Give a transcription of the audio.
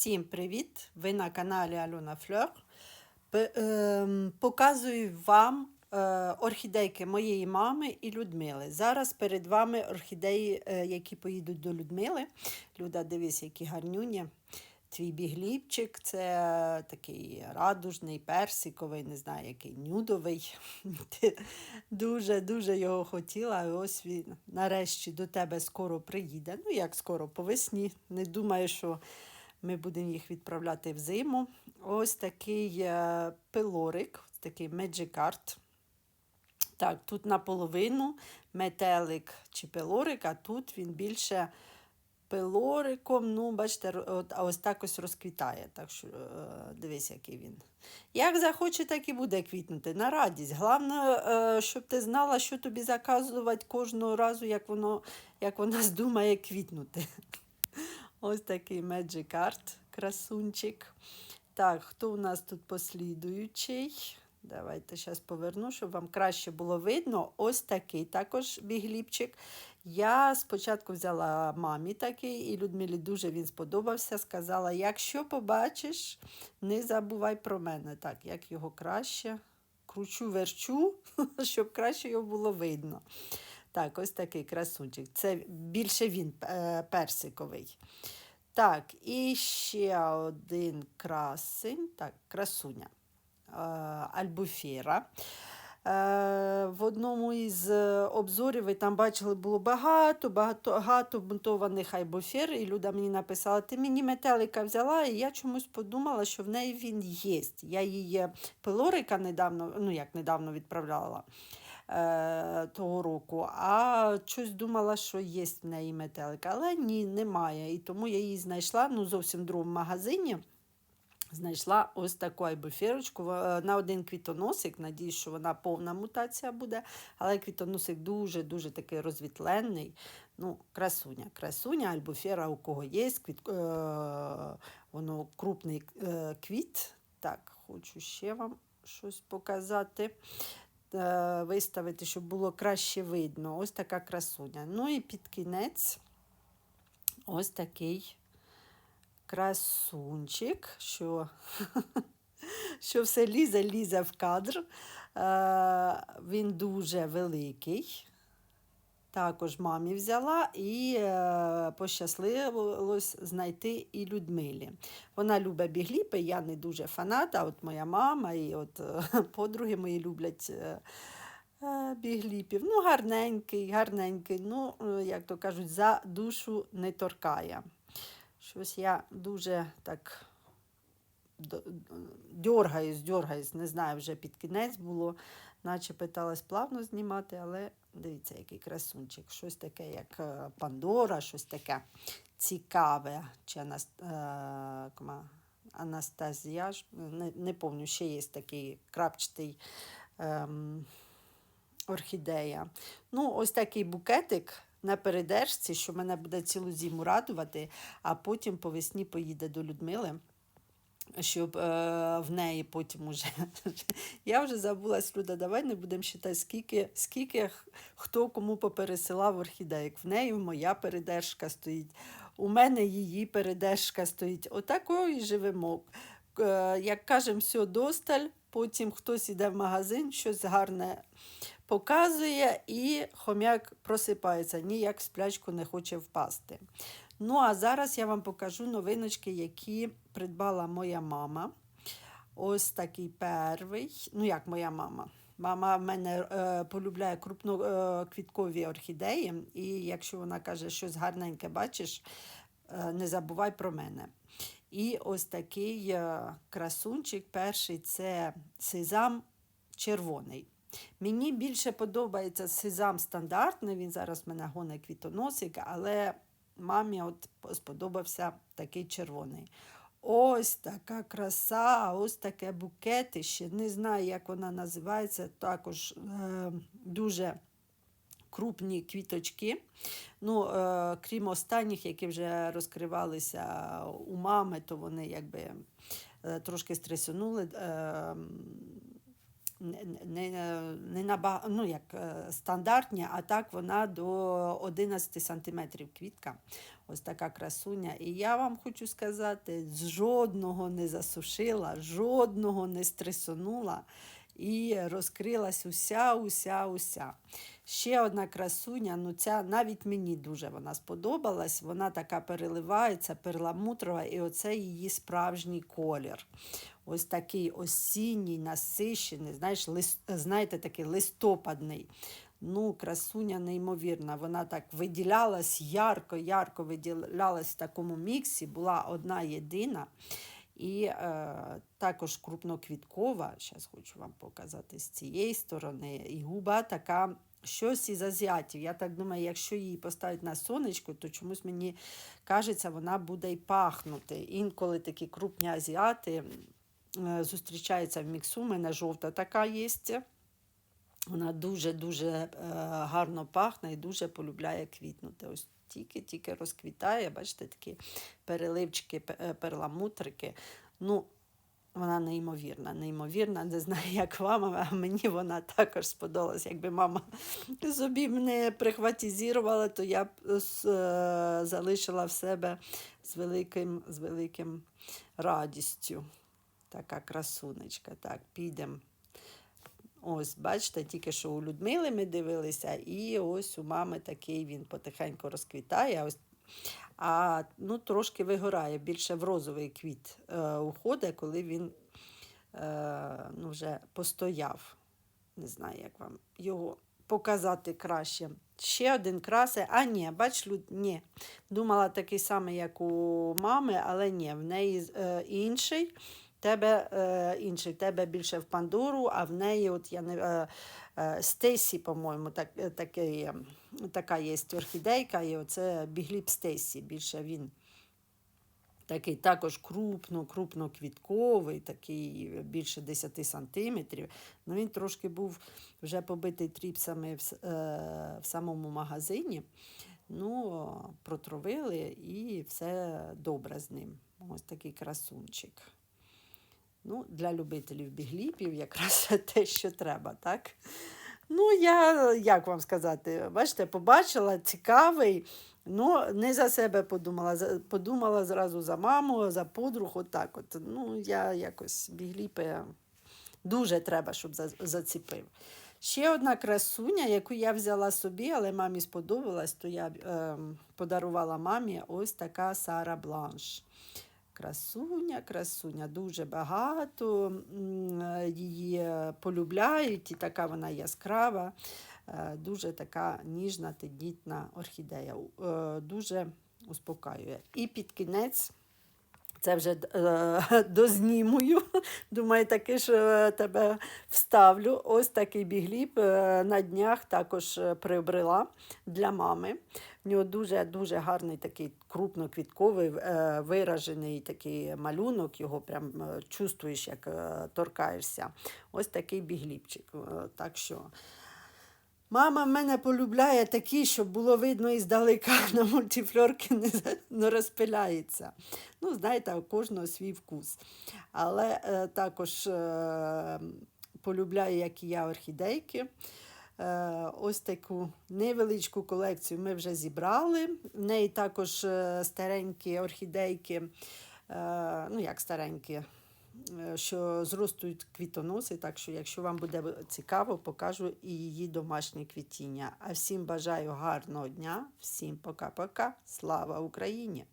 Всім привіт! Ви на каналі Альона Фльор. П- ем, Показую вам е, орхідейки моєї мами і Людмили. Зараз перед вами орхідеї, е, які поїдуть до Людмили. Люда, дивись, які гарнюні. Твій бігліпчик це такий радужний, персиковий, не знаю, який нюдовий. Дуже-дуже його хотіла. І ось він нарешті до тебе скоро приїде. Ну, як скоро, по весні. Не думаю, що ми будемо їх відправляти в зиму. Ось такий е, пилорик, такий Magic. Так, тут наполовину метелик чи пилорик, а тут він більше пилориком. Ну, бачите, ось так ось розквітає. Так що е, дивись, який він. Як захоче, так і буде квітнути. На радість. Головне, е, щоб ти знала, що тобі заказувати кожного разу, як воно, як вона здумає квітнути. Ось такий Magic Art, красунчик. Так, хто у нас тут послідуючий? Давайте зараз поверну, щоб вам краще було видно. Ось такий також бігліпчик. Я спочатку взяла мамі такий, і Людмилі дуже він сподобався. Сказала: якщо побачиш, не забувай про мене. Так, як його краще кручу, верчу, щоб краще його було видно. Так, ось такий красунчик. Це більше він е, персиковий. Так, і ще один красень, так, красуня. е, Альбуфера. Е, В одному із обзорів ви там бачили, було багато, багато, багато бунтованих альбуфер, і Люда мені написала, ти мені метелика взяла, і я чомусь подумала, що в неї він є. Я її пилорика недавно, ну як недавно відправляла того року, а щось думала, що є в неї метелик. Але ні, немає. І тому я її знайшла ну, зовсім в другому магазині. Знайшла ось таку айбофірочку е, на один квітоносик. Надіюсь, що вона повна мутація буде. Але квітоносик дуже-дуже такий розвітлений. Ну, красуня. Красуня, альбофера у кого є. Квіт, е, воно крупний е, квіт. Так, хочу ще вам щось показати. Е, виставити, щоб було краще видно. Ось така красуня. Ну і під кінець ось такий красунчик, що, що все лізе, лізе в кадр. Е, він дуже великий. Також мамі взяла і е, пощасливилось знайти і Людмилі. Вона любить бігліпи, я не дуже фанат, а от моя мама і от е, подруги мої люблять е, е, бігліпів. Ну, гарненький, гарненький, ну, е, як то кажуть, за душу не торкає. Щось я дуже так дьоргаюсь, дьоргаюсь, не знаю, вже під кінець було, наче питалась плавно знімати, але дивіться, який красунчик. Щось таке, як е, Пандора, щось таке цікаве. Чи е, Анастазія, не, не пам'ятаю, ще є такий крапчатий ем, орхідея. Ну, ось такий букетик на передержці, що мене буде цілу зиму радувати, а потім по весні поїде до Людмили. Щоб е, в неї потім уже. Я вже забулась, Люда, давай не будемо считати, скільки, скільки хто кому попересилав орхідеїк. В неї моя передержка стоїть, у мене її передержка стоїть. Отакою і живемо. Е, як кажемо, все досталь, потім хтось іде в магазин, щось гарне показує, і хом'як просипається, ніяк сплячку не хоче впасти. Ну, а зараз я вам покажу новиночки, які придбала моя мама. Ось такий перший. Ну, як моя мама. Мама в мене е, полюбляє крупноквіткові орхідеї, і якщо вона каже, щось гарненьке бачиш, е, не забувай про мене. І ось такий е, красунчик, перший це сезам червоний. Мені більше подобається сезам стандартний, він зараз в мене гонить квітоносик, але мамі от сподобався такий червоний. Ось така краса, ось таке букетище. Не знаю, як вона називається. Також е, дуже крупні квіточки. Ну, е, крім останніх, які вже розкривалися у мами, то вони якби е, трошки стресонули. Е, не, не, не наба, ну, як е, стандартні, а так вона до 11 сантиметрів квітка. Ось така красуня. І я вам хочу сказати, жодного не засушила, жодного не стресонула. І розкрилась уся, уся, уся. Ще одна красуня, ну ця навіть мені дуже вона сподобалась. Вона така переливається, перламутрова, і оце її справжній колір. Ось такий осінній, насищений, знаєш, лис, знаєте, такий листопадний. Ну, красуня неймовірна. Вона так виділялась ярко, ярко виділялась в такому міксі, була одна єдина. І е, також крупноквіткова, зараз хочу вам показати з цієї сторони, і губа така. Щось із азіатів. Я так думаю, якщо її поставити на сонечко, то чомусь мені кажеться, вона буде й пахнути. Інколи такі крупні азіати е, зустрічаються в міксу. У мене жовта така є. Вона дуже-дуже е, гарно пахне і дуже полюбляє квітнути. Ось тільки-тільки розквітає, бачите, такі переливчики, е, перламутрики. Ну, вона неймовірна, неймовірна. Не знаю, як вам, а мені вона також сподобалась. Якби мама собі не прихватизувала, то я б залишила в себе з великим, з великим радістю. Така красунечка. Так, підемо. Ось, бачите, тільки що у Людмили ми дивилися, і ось у мами такий він потихеньку розквітає. Ось, а ну, трошки вигорає, більше в розовий квіт е, уходить, коли він е, ну, вже постояв. Не знаю, як вам його показати краще. Ще один красе. А ні, бач, Люд, ні. Думала такий самий, як у мами, але ні, в неї е, інший. Тебе е, інший, тебе більше в пандуру, а в неї, от я не е, е, Стейсі, по-моєму, так, е, такий, е, така є орхідейка, і оце бігліп Стейсі. Більше він такий також крупно, крупноквітковий, такий більше 10 сантиметрів. Ну, він трошки був вже побитий тріпсами в, е, в самому магазині. Ну, протровили і все добре з ним. Ось такий красунчик. Ну, для любителів бігліпів якраз те, що треба, так? Ну, я, як вам сказати, бачите, побачила цікавий, ну, не за себе подумала, подумала зразу за маму, за подруг, отак от. Ну, я якось бігліпи дуже треба, щоб заціпив. Ще одна красуня, яку я взяла собі, але мамі сподобалась, то я ем, подарувала мамі ось така Сара Бланш. Красуня, красуня, дуже багато її полюбляють, і така вона яскрава, е, дуже така ніжна, тендітна орхідея. Е, Дуже успокаює. І під кінець. Це вже е, дознімую. Думаю, таки ж е, тебе вставлю. Ось такий бігліп е, на днях також е, приобрела для мами. В нього дуже-дуже гарний такий крупноквітковий, е, виражений такий малюнок, його прям чувствуєш, як е, торкаєшся. Ось такий бігліпчик. Е, Так що Мама мене полюбляє такі, щоб було видно і здалека на мультифльорки не, розпиляється. Ну, знаєте, у кожного свій вкус. Але е, також е, полюбляю, як і я, орхідейки. Е, ось таку невеличку колекцію ми вже зібрали. В неї також е, старенькі орхідейки, е, ну як старенькі, що зростуть квітоноси. Так що, якщо вам буде цікаво, покажу і її домашнє квітіння. А всім бажаю гарного дня, всім пока-пока. Слава Україні!